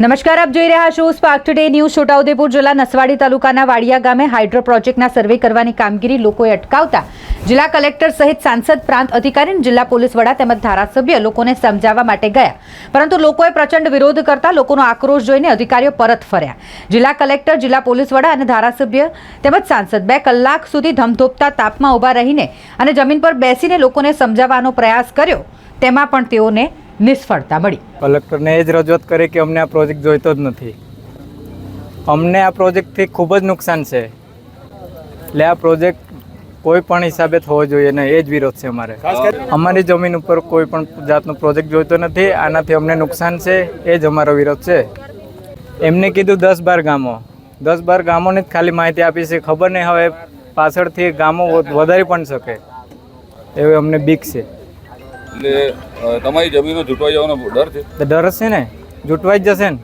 નમસ્કાર, આપ જોઈ રહ્યા છો સ્પાર્ક ટુડે ન્યૂઝ છોટાઉદેપુર જિલ્લા નસવાડી તાલુકાના વાડિયા ગામે હાઇડ્રો પ્રોજેક્ટના સર્વે કરવાની કામગીરી લોકોએ અટકાવતા જિલ્લા કલેક્ટર સહિત સાંસદ, પ્રાંત અધિકારી અને જિલ્લા પોલીસ વડા તેમજ ધારાસભ્ય લોકોને સમજાવવા માટે ગયા. પરંતુ લોકોએ પ્રચંડ વિરોધ કરતા લોકોનો આક્રોશ જોઈને અધિકારીઓ પરત ફર્યા. જિલ્લા કલેક્ટર, જિલ્લા પોલીસ વડા અને ધારાસભ્ય તેમજ સાંસદ બે કલાક સુધી ધમધોપતા તાપમાં ઊભા રહીને અને જમીન પર બેસીને લોકોને સમજાવવાનો પ્રયાસ કર્યો. તેમાં પણ તેઓને નિષ્ફળતા મળી. કલેક્ટરને એ જ રજૂઆત કરી કે અમને આ પ્રોજેક્ટ જોઈતો જ નથી. અમને આ પ્રોજેક્ટથી ખૂબ જ નુકસાન છે. એટલે આ પ્રોજેક્ટ કોઈ પણ હિસાબે થવો જોઈએ ને એ જ વિરોધ છે અમારે. અમારી જમીન ઉપર કોઈ પણ જાતનો પ્રોજેક્ટ જોઈતો નથી આનાથી અમને નુકસાન છે એ જ અમારો વિરોધ છે. એમને કીધું દસ બાર ગામો. દસ બાર ગામોને જ ખાલી માહિતી આપી છે. ખબર નહીં હવે પાછળથી ગામો વધારી પણ શકે. એવી અમને બીક છે. એટલે તમારી જમીનો જૂટવાઈ જવાનો ડર છે? ડર છે ને? જૂટવાઈ જ જશે ને?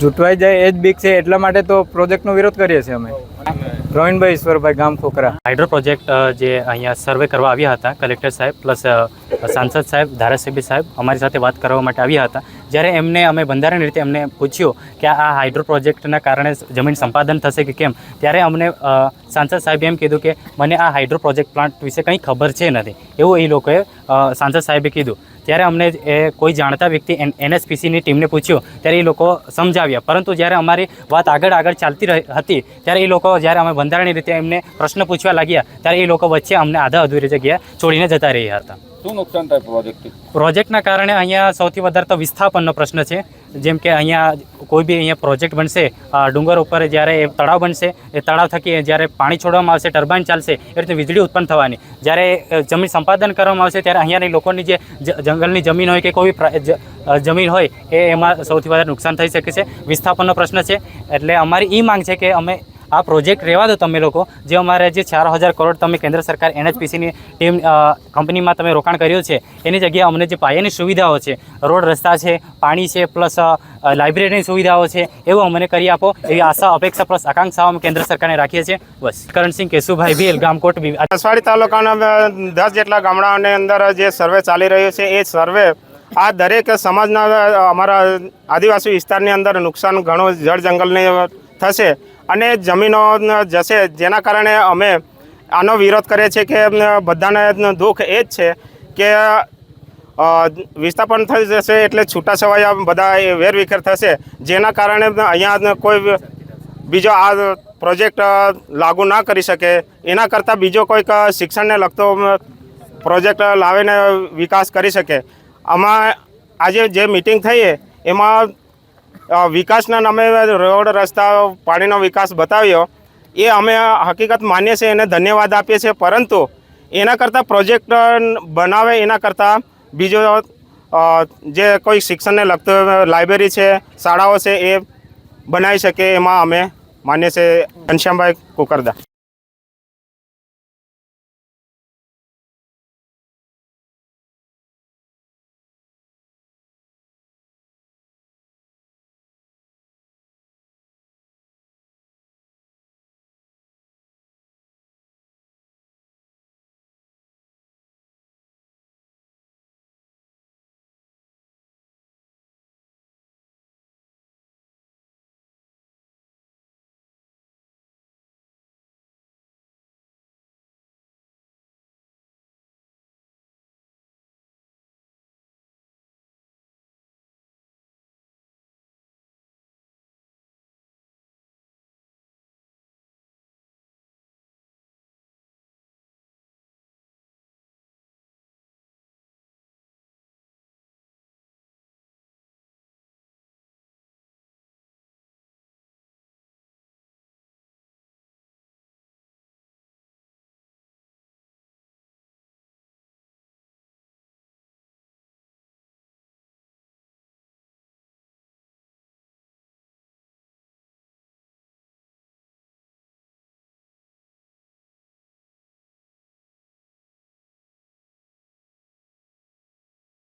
જૂટવાઈ જાય એ જ બીક છે એટલા માટે તો પ્રોજેક્ટનો વિરોધ કરીએ છીએ અમે. પ્રવીણભાઈ ઈશ્વરભાઈ ગામ ખોખરા. હાઇડ્રો પ્રોજેક્ટ જે અહીંયા સર્વે કરવા આવ્યા હતા કલેક્ટર સાહેબ પ્લસ સાંસદ સાહેબ ધારાસભ્ય સાહેબ અમારી સાથે વાત કરવા માટે આવ્યા હતા. જ્યારે એમને અમે બંધારણ રીતે એમને પૂછ્યું કે આ હાઇડ્રો પ્રોજેક્ટના કારણે જમીન સંપાદન થશે કે કેમ, ત્યારે અમને સાંસદ સાહેબે એમ કીધું કે મને આ હાઇડ્રો પ્રોજેક્ટ પ્લાન્ટ વિશે કંઈ ખબર છે નથી. એવું એ લોકોએ સાંસદ સાહેબે કીધું. ત્યારે અમને એ કોઈ જાણતા વ્યક્તિ એન, એનએસપીસીની ટીમને પૂછ્યું, ત્યારે એ લોકો સમજાવ્યા. પરંતુ જ્યારે અમારી વાત આગળ આગળ ચાલતી હતી, ત્યારે એ લોકો જ્યારે અમે બંધારણીય રીતે એમને પ્રશ્ન પૂછવા લાગ્યા, ત્યારે એ લોકો વચ્ચે અમને આધા અધૂરી જગ્યા છોડીને જતા રહ્યા હતા. શું નુકસાન થાય પ્રોજેક્ટથી? પ્રોજેક્ટના કારણે અહીંયા સૌથી વધારે તો વિસ્થાપનનો પ્રશ્ન છે. જેમ કે અહીંયા કોઈ બી અહીંયા પ્રોજેક્ટ બનશે ડુંગર ઉપર જ્યારે એ તળાવ બનશે, એ તળાવ થકી જ્યારે પાણી છોડવામાં આવશે, ટર્બાઇન ચાલશે, એ રીતે વીજળી ઉત્પન્ન થવાની. જ્યારે જમીન સંપાદન કરવામાં આવશે, ત્યારે અહીંયાની લોકોની જે જંગલની જમીન હોય કે કોઈ જમીન હોય, એ એમાં સૌથી વધારે નુકસાન થઈ શકે છે. વિસ્થાપનનો પ્રશ્ન છે. એટલે અમારી એ માંગ છે કે અમે આ પ્રોજેક્ટ રહેવા દો તમે લોકો. જે અમારે જે ચાર હજાર કરોડ તમે કેન્દ્ર સરકાર એનએચપીસીની ટીમ કંપનીમાં તમે રોકાણ કર્યું છે, એની જગ્યાએ અમને જે પાયાની સુવિધાઓ છે, રોડ રસ્તા છે, પાણી છે, પ્લસ લાઇબ્રેરીની સુવિધાઓ છે, એવું અમને કરી આપો. એવી આશા, અપેક્ષા પ્લસ આકાંક્ષાઓ અમે કેન્દ્ર સરકારને રાખીએ છીએ. બસ. કરણસિંહ કેશુભાઈ ભીલ, ગામકોટ અસવાડી તાલુકાના દસ જેટલા ગામડાઓની અંદર જે સર્વે ચાલી રહ્યો છે, એ સર્વે આ દરેક સમાજના અમારા આદિવાસી વિસ્તારની અંદર નુકસાન ઘણું જળ જંગલને થશે. અને જમીનો જશે. જેના કારણે અમે આનો વિરોધ કરીએ છીએ કે બધાને દુઃખ એ જ છે કે વિસ્થાપન થઈ જશે એટલે છૂટાછવાયા બધા વેરવિખેર થશે. જેના કારણે અહીંયા કોઈ બીજો આ પ્રોજેક્ટ લાગુ ના કરી શકે. એના કરતાં બીજો કોઈક શિક્ષણને લગતો પ્રોજેક્ટ લાવીને વિકાસ કરી શકે. આમાં આજે જે મિટિંગ થઈ એમાં વિકાસના નામે રોડ, રસ્તા, પાણીનો વિકાસ બતાવ્યો. એ અમે હકીકત માનીએ છીએ એને ધન્યવાદ આપીએ છીએ. પરંતુ એના કરતાં પ્રોજેક્ટ બનાવે એના કરતાં બીજો જે કોઈ શિક્ષણને લગતો લાઇબ્રેરી છે, શાળાઓ છે, એ બનાવી શકે એમાં અમે માન્ય છે ઘનશ્યામભાઈ કુકરદા.